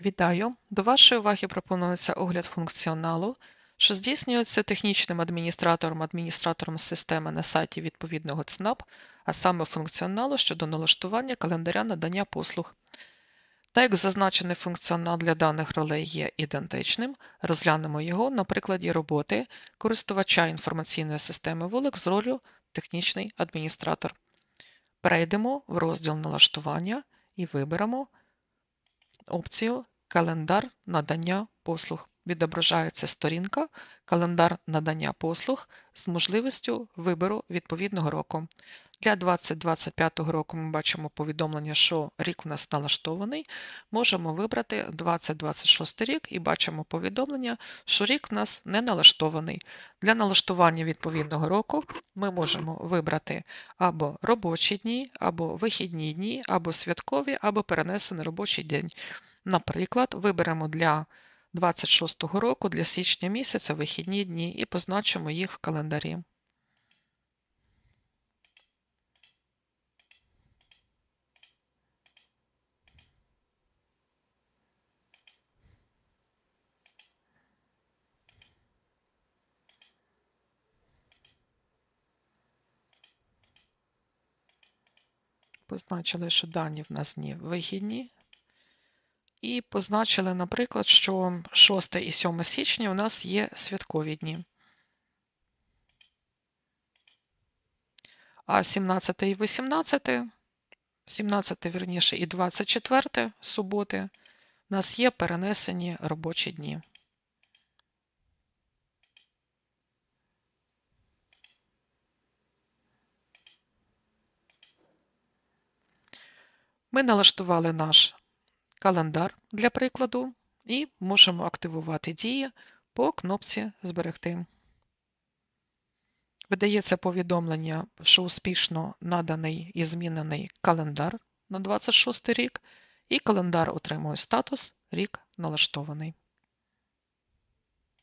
Вітаю! До вашої уваги пропонується огляд функціоналу, що здійснюється технічним адміністратором адміністратором системи на сайті відповідного ЦНАП, а саме функціоналу щодо налаштування календаря надання послуг. Так як зазначений функціонал для даних ролей є ідентичним, розглянемо його на прикладі роботи користувача інформаційної системи вулик з ролью технічний адміністратор. Перейдемо в розділ налаштування і виберемо опцію Календар надання послуг. Відображається сторінка Календар надання послуг з можливістю вибору відповідного року. Для 2025 року ми бачимо повідомлення, що рік в нас налаштований. Можемо вибрати 2026 рік і бачимо повідомлення, що рік в нас не налаштований. Для налаштування відповідного року ми можемо вибрати або робочі дні, або вихідні дні, або святкові, або перенесений робочий день. Наприклад, виберемо для 26 року для січня місяця вихідні дні і позначимо їх в календарі. Позначили, що дані в нас дні вихідні. І позначили, наприклад, що 6 і 7 січня у нас є святкові дні. А 17 і 18, 17, верніше, і 24 суботи у нас є перенесені робочі дні. Ми налаштували наш календар для прикладу і можемо активувати дії по кнопці Зберегти. Видається повідомлення, що успішно наданий і змінений календар на 26 рік, і календар отримує статус Рік налаштований.